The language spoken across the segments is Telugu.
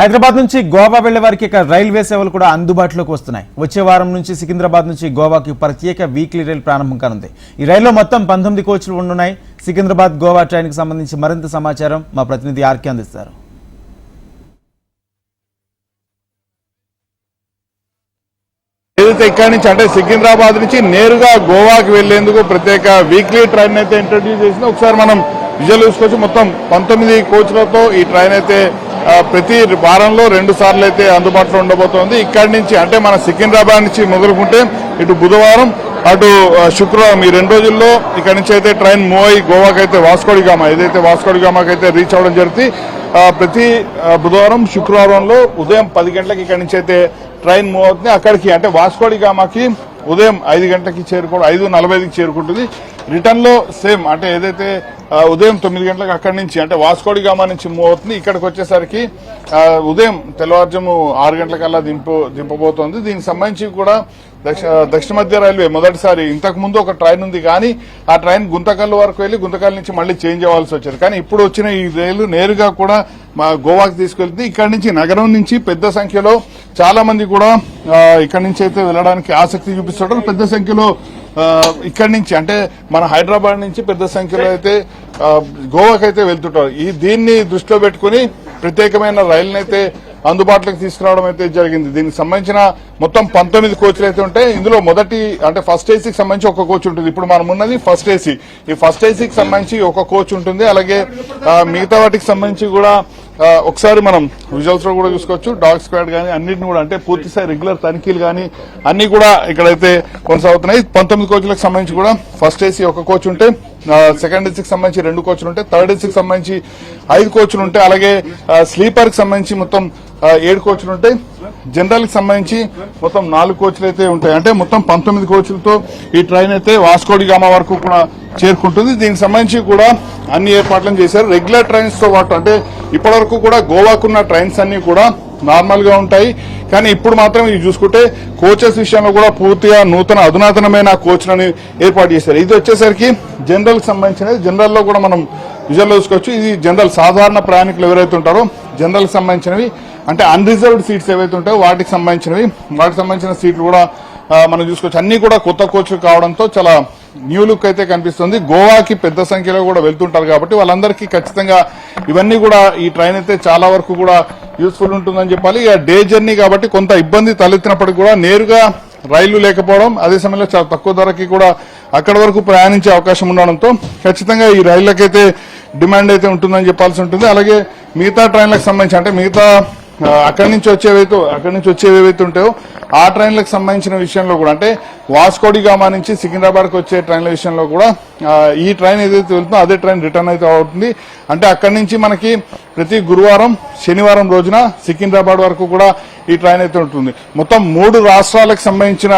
హైదరాబాద్ నుంచి గోవా వెళ్ళే వారికి ఇక రైల్వే సేవలు కూడా అందుబాటులోకి వస్తున్నాయి. వచ్చే వారం నుంచి సికింద్రాబాద్ నుంచి గోవాకి ప్రత్యేక వీక్లీ రైలు ప్రారంభం కానుంది. ఈ రైల్లో మొత్తం పంతొమ్మిది కోచ్లు ఉండనున్నాయి సికింద్రాబాద్ గోవా ట్రైన్కి సంబంధించి మరింత సమాచారం మా ప్రతినిధి ఆర్కే అందిస్తారు. ఏదైతే ఇక్కడి నుంచి అంటే సికింద్రాబాద్ నుంచి నేరుగా గోవాకి వెళ్ళేందుకు ప్రత్యేక వీక్లీ ట్రైన్ అయితే ఇంట్రడ్యూస్ చేసింది ఒకసారి మనం విజువల్ చూసుకోవచ్చు మొత్తం పంతొమ్మిది కోచ్లతో ఈ ట్రైన్ అయితే ప్రతి వారంలో రెండు సార్లు అయితే అందుబాటులో ఉండబోతోంది. ఇక్కడి నుంచి అంటే మన సికింద్రాబాద్ నుంచి మొదలుకుంటే ఇటు బుధవారం అటు శుక్రవారం ఈ రెండు రోజుల్లో ఇక్కడ నుంచి అయితే ట్రైన్ మూవ్ అయ్యి గోవాకి అయితే వాస్కోడిగామా ఏదైతే వాస్కోడిగామాకి అయితే రీచ్ అవ్వడం జరిగింది ప్రతి బుధవారం శుక్రవారంలో ఉదయం పది గంటలకు ఇక్కడ నుంచి అయితే ట్రైన్ మూవ్ అవుతుంది. అక్కడికి అంటే వాస్కోడిగామాకి ఉదయం ఐదు గంటలకి చేరుకో ఐదు నలభై ఐదుకి చేరుకుంటుంది. రిటర్న్లో సేమ్ అంటే ఏదైతే ఉదయం తొమ్మిది గంటలకు అక్కడి నుంచి అంటే వాస్కోడిగామా నుంచి మూవ్ అవుతుంది. ఇక్కడికి వచ్చేసరికి ఉదయం తెల్లవారుజాము ఆరు గంటలకల్లా దింపు దింపబోతోంది. దీనికి సంబంధించి కూడా దక్ష దక్షిణ మధ్య రైల్వే మొదటిసారి ఇంతకు ముందు ఒక ట్రైన్ ఉంది. కానీ ఆ ట్రైన్ గుంతకల్ వరకు వెళ్ళి గుంతకల్ నుంచి మళ్ళీ చేంజ్ అవ్వాల్సి వచ్చేది. కానీ ఇప్పుడు వచ్చిన ఈ రైలు నేరుగా కూడా మా గోవాకి తీసుకెళ్తుంది. ఇక్కడి నుంచి నగరం నుంచి పెద్ద సంఖ్యలో చాలా మంది కూడా ఇక్కడి నుంచి అయితే వెళ్ళడానికి ఆసక్తి చూపిస్తుంటారు. పెద్ద సంఖ్యలో ఇక్కడి నుంచి అంటే మన హైదరాబాద్ నుంచి పెద్ద సంఖ్యలో అయితే గోవాకి అయితే వెళ్తుంటారు. ఈ దీన్ని దృష్టిలో పెట్టుకుని ప్రత్యేకమైన రైలుని అయితే అందుబాటులోకి తీసుకురావడం అయితే జరిగింది. దీనికి సంబంధించిన మొత్తం పంతొమ్మిది కోచ్లు అయితే ఉంటాయి. ఇందులో మొదటి అంటే ఫస్ట్ ఏసీకి సంబంధించి ఒక కోచ్ ఉంటుంది. ఇప్పుడు మనం ఉన్నది ఫస్ట్ ఏసీ. ఈ ఫస్ట్ ఏసీకి సంబంధించి ఒక కోచ్ ఉంటుంది. అలాగే మిగతా వాటికి సంబంధించి కూడా ఒకసారి మనం విజువల్స్లో కూడా చూసుకోవచ్చు. డాగ్ స్క్వాడ్ కానీ అన్నింటిని కూడా అంటే పూర్తిస్థాయి రెగ్యులర్ తనిఖీలు కానీ అన్ని కూడా ఇక్కడైతే కొనసాగుతున్నాయి. పంతొమ్మిది కోచ్లకు సంబంధించి కూడా ఫస్ట్ ఏసీ ఒక కోచ్ ఉంటే సెకండ్ ఏసీకి సంబంధించి రెండు కోచ్లు ఉంటాయి థర్డ్ ఏసీకి సంబంధించి ఐదు కోచ్లు ఉంటాయి అలాగే స్లీపర్కి సంబంధించి మొత్తం ఏడు కోచ్లు ఉంటాయి. జనరల్కి సంబంధించి మొత్తం నాలుగు కోచ్లు అయితే ఉంటాయి. అంటే మొత్తం పంతొమ్మిది కోచ్లతో ఈ ట్రైన్ అయితే వాస్కోడి గామా వరకు కూడా చేరుకుంటుంది. దీనికి సంబంధించి కూడా అన్ని ఏర్పాట్లను చేశారు. రెగ్యులర్ ట్రైన్స్తో పాటు అంటే ఇప్పటివరకు కూడా గోవాకున్న ట్రైన్స్ అన్ని కూడా నార్మల్గా ఉంటాయి. కానీ ఇప్పుడు మాత్రం ఇది చూసుకుంటే కోచెస్ విషయంలో కూడా పూర్తిగా నూతన అధునాతనమైన కోచ్లను ఏర్పాటు చేశారు. ఇది వచ్చేసరికి జనరల్ సంబంధించినది. జనరల్లో కూడా మనం విజువల్ చూసుకోవచ్చు. ఇది జనరల్ సాధారణ ప్రయాణికులు ఎవరైతే ఉంటారో జనరల్ సంబంధించినవి. అంటే అన్రిజర్వ్డ్ సీట్స్ ఏవైతే ఉంటాయో వాటికి సంబంధించినవి. వాటికి సంబంధించిన సీట్లు కూడా మనం చూసుకోవచ్చు. అన్ని కూడా కొత్త కోచ్లు కావడంతో చాలా న్యూ లుక్ అయితే కనిపిస్తుంది. గోవాకి పెద్ద సంఖ్యలో కూడా వెళ్తుంటారు కాబట్టి వాళ్ళందరికీ ఖచ్చితంగా ఇవన్నీ కూడా ఈ ట్రైన్ అయితే చాలా వరకు కూడా యూస్ఫుల్ ఉంటుందని చెప్పాలి. ఇక డే జర్నీ కాబట్టి కొంత ఇబ్బంది తలెత్తినప్పటికీ కూడా నేరుగా రైళ్ళు లేకపోవడం అదే సమయంలో చాలా తక్కువ ధరకి కూడా అక్కడి వరకు ప్రయాణించే అవకాశం ఉండడంతో ఖచ్చితంగా ఈ రైళ్ళకైతే డిమాండ్ అయితే ఉంటుందని చెప్పాల్సి ఉంటుంది. అలాగే మిగతా ట్రైన్లకు సంబంధించి అంటే మిగతా అక్కడి నుంచి వచ్చేవైతే అక్కడి నుంచి వచ్చేవి ఏవైతే ఉంటాయో ఆ ట్రైన్లకు సంబంధించిన విషయంలో కూడా అంటే వాస్కోడి గామా నుంచి సికింద్రాబాద్కి వచ్చే ట్రైన్ల విషయంలో కూడా ఈ ట్రైన్ ఏదైతే వెళ్తుందో అదే ట్రైన్ రిటర్న్ అయితే అవుతుంది. అంటే అక్కడి నుంచి మనకి ప్రతి గురువారం శనివారం రోజున సికింద్రాబాద్ వరకు కూడా ఈ ట్రైన్ అయితే ఉంటుంది. మొత్తం మూడు రాష్ట్రాలకు సంబంధించిన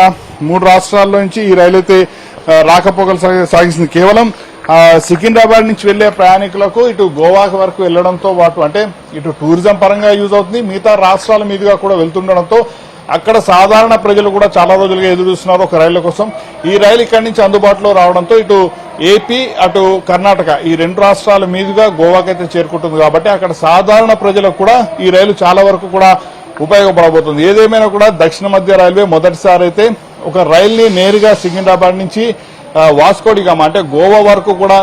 మూడు రాష్ట్రాల్లో నుంచి ఈ రైలు అయితే రాకపోకలు సాగిస్తుంది. కేవలం సికింద్రాబాద్ నుంచి వెళ్ళే ప్రయాణికులకు ఇటు గోవాకి వరకు వెళ్ళడంతో పాటు అంటే ఇటు టూరిజం పరంగా యూజ్ అవుతుంది. మిగతా రాష్ట్రాల మీదుగా కూడా వెళ్తుండడంతో అక్కడ సాధారణ ప్రజలు కూడా చాలా రోజులుగా ఎదురు చూస్తున్నారు ఒక రైళ్ళ కోసం. ఈ రైలు ఇక్కడి నుంచి అందుబాటులో రావడంతో ఇటు ఏపీ అటు కర్ణాటక ఈ రెండు రాష్ట్రాల మీదుగా గోవాకైతే చేరుకుంటుంది కాబట్టి అక్కడ సాధారణ ప్రజలకు కూడా ఈ రైలు చాలా వరకు కూడా ఉపయోగపడబోతుంది. ఏదేమైనా కూడా దక్షిణ మధ్య రైల్వే మొదటిసారి అయితే ఒక రైల్ని నేరుగా సికింద్రాబాద్ నుంచి వాస్కోడిగామా అంటే గోవా వరకు కూడా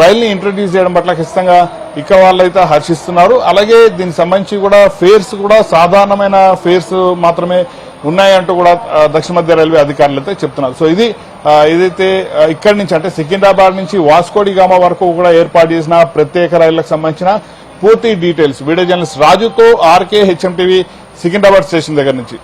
రైల్ని ఇంట్రడ్యూస్ చేయడం పట్ల ఖచ్చితంగా ఇక్కడ వాళ్ళైతే హర్షిస్తున్నారు. అలాగే దీనికి సంబంధించి కూడా ఫేర్స్ కూడా సాధారణమైన ఫేర్స్ మాత్రమే ఉన్నాయంటూ కూడా దక్షిణ మధ్య రైల్వే అధికారులు అయితే చెప్తున్నారు. సో ఇది ఏదైతే ఇక్కడి నుంచి అంటే సికింద్రాబాద్ నుంచి వాస్కోడిగామా వరకు కూడా ఏర్పాటు చేసిన ప్రత్యేక రైళ్ళకు సంబంధించిన పూర్తి డీటెయిల్స్ వీడియో జర్నలిస్ట్ రాజుతో RK HM TV Secunderabad station దగ్గర నుంచి.